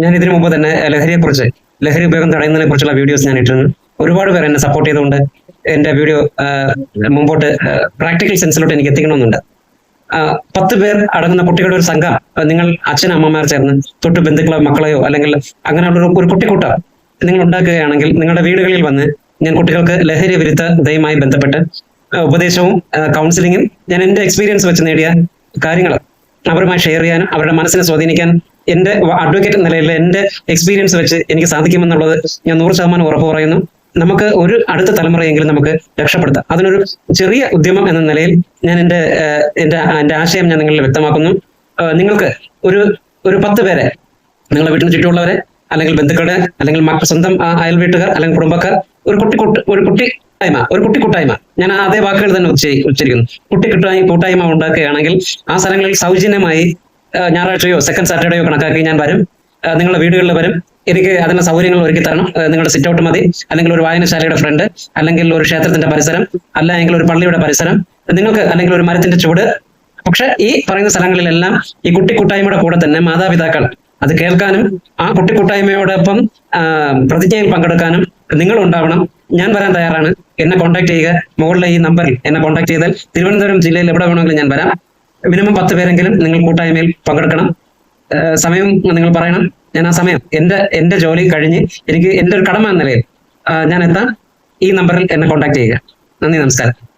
ഞാൻ ഇതിനു മുമ്പ് തന്നെ ലഹരിയെക്കുറിച്ച് ലഹരി ഉപയോഗം തടയുന്നതിനെ കുറിച്ചുള്ള വീഡിയോസ് ഞാൻ ഇട്ടിരുന്നു. ഒരുപാട് പേർ എന്നെ സപ്പോർട്ട് ചെയ്തുകൊണ്ട് എന്റെ വീഡിയോ മുമ്പോട്ട് പ്രാക്ടിക്കൽ സെൻസിലോട്ട് എനിക്ക് എത്തിക്കണമെന്നുണ്ട്. പത്ത് പേർ അടങ്ങുന്ന കുട്ടികളുടെ ഒരു സംഘം നിങ്ങൾ അച്ഛൻ അമ്മമാർ ചേർന്ന് തൊട്ട് ബന്ധുക്കളോ മക്കളെയോ അല്ലെങ്കിൽ അങ്ങനെയുള്ള ഒരു- കുട്ടിക്കൂട്ടം നിങ്ങൾ ഉണ്ടാക്കുകയാണെങ്കിൽ നിങ്ങളുടെ വീടുകളിൽ വന്ന് ഞാൻ കുട്ടികൾക്ക് ലഹരി വിരുദ്ധ ദയമായി ബന്ധപ്പെട്ട് ഉപദേശവും കൗൺസിലിങ്ങും ഞാൻ എന്റെ എക്സ്പീരിയൻസ് വെച്ച് നേടിയ കാര്യങ്ങൾ അവരുമായി ഷെയർ ചെയ്യാനും അവരുടെ മനസ്സിനെ സ്വാധീനിക്കാൻ എന്റെ അഡ്വക്കേറ്റ് നിലയിൽ എന്റെ എക്സ്പീരിയൻസ് വെച്ച് എനിക്ക് സാധിക്കുമെന്നുള്ളത് ഞാൻ നൂറ് ശതമാനം ഉറപ്പ് പറയുന്നു. നമുക്ക് ഒരു അടുത്ത തലമുറയെങ്കിലും നമുക്ക് രക്ഷപ്പെടുത്താം. അതിനൊരു ചെറിയ ഉദ്യമം എന്ന നിലയിൽ ഞാൻ എന്റെ എന്റെ എന്റെ ആശയം ഞാൻ നിങ്ങളിൽ വ്യക്തമാക്കുന്നു. നിങ്ങൾക്ക് ഒരു ഒരു പത്ത് പേരെ നിങ്ങളുടെ വീട്ടിന് ചുറ്റുമുള്ളവരെ അല്ലെങ്കിൽ ബന്ധുക്കളുടെ അല്ലെങ്കിൽ സ്വന്തം അയൽ വീട്ടുകാർ അല്ലെങ്കിൽ കുടുംബക്കാർ ഒരു കുട്ടി ഒരു കുട്ടി കൂട്ടായ്മ ഒരു കുട്ടി കൂട്ടായ്മ. ഞാൻ അതേ വാക്കുകൾ തന്നെ ഉച്ച ഉച്ചരിക്കുന്നു. കുട്ടി കൂട്ടായ്മ കൂട്ടായ്മ ഉണ്ടാക്കുകയാണെങ്കിൽ ആ സ്ഥലങ്ങളിൽ സൗജന്യമായി ഞായറാഴ്ചയോ സെക്കൻഡ് സാറ്റർഡേയോ കണക്കാക്കി ഞാൻ വരും. നിങ്ങളുടെ വീടുകളിൽ വരും. എനിക്ക് അതിനുള്ള സൗകര്യങ്ങൾ ഒരുക്കി തരണം. നിങ്ങളുടെ സിറ്റ് ഔട്ട് മതി. അല്ലെങ്കിൽ ഒരു വായനശാലയുടെ ഫ്രണ്ട് അല്ലെങ്കിൽ ഒരു ക്ഷേത്രത്തിന്റെ പരിസരം അല്ലെങ്കിൽ ഒരു പള്ളിയുടെ പരിസരം. നിങ്ങൾക്ക് അല്ലെങ്കിൽ ഒരു മരത്തിന്റെ ചുവട്. പക്ഷെ ഈ പറയുന്ന സ്ഥലങ്ങളിലെല്ലാം ഈ കുട്ടിക്കൂട്ടായ്മയുടെ കൂടെ തന്നെ മാതാപിതാക്കൾ അത് കേൾക്കാനും ആ കുട്ടിക്കൂട്ടായ്മയോടൊപ്പം പ്രതിജ്ഞയിൽ പങ്കെടുക്കാനും നിങ്ങൾ ഉണ്ടാവണം. ഞാൻ വരാൻ തയ്യാറാണ്. എന്നെ കോൺടാക്ട് ചെയ്യുക. മുകളിലെ ഈ നമ്പറിൽ എന്നെ കോൺടാക്ട് ചെയ്താൽ തിരുവനന്തപുരം ജില്ലയിൽ എവിടെ വേണമെങ്കിലും ഞാൻ വരാം. മിനിമം പത്ത് പേരെങ്കിലും നിങ്ങൾ കൂട്ടായ്മയിൽ പങ്കെടുക്കണം. സമയം നിങ്ങൾ പറയണം. ഞാൻ ആ സമയം എന്റെ എന്റെ ജോലി കഴിഞ്ഞ് എനിക്ക് എന്റെ ഒരു കടമ എന്ന നിലയിൽ ഞാൻ എത്താൻ ഈ നമ്പറിൽ എന്നെ കോൺടാക്ട് ചെയ്യുക. നന്ദി നമസ്കാരം.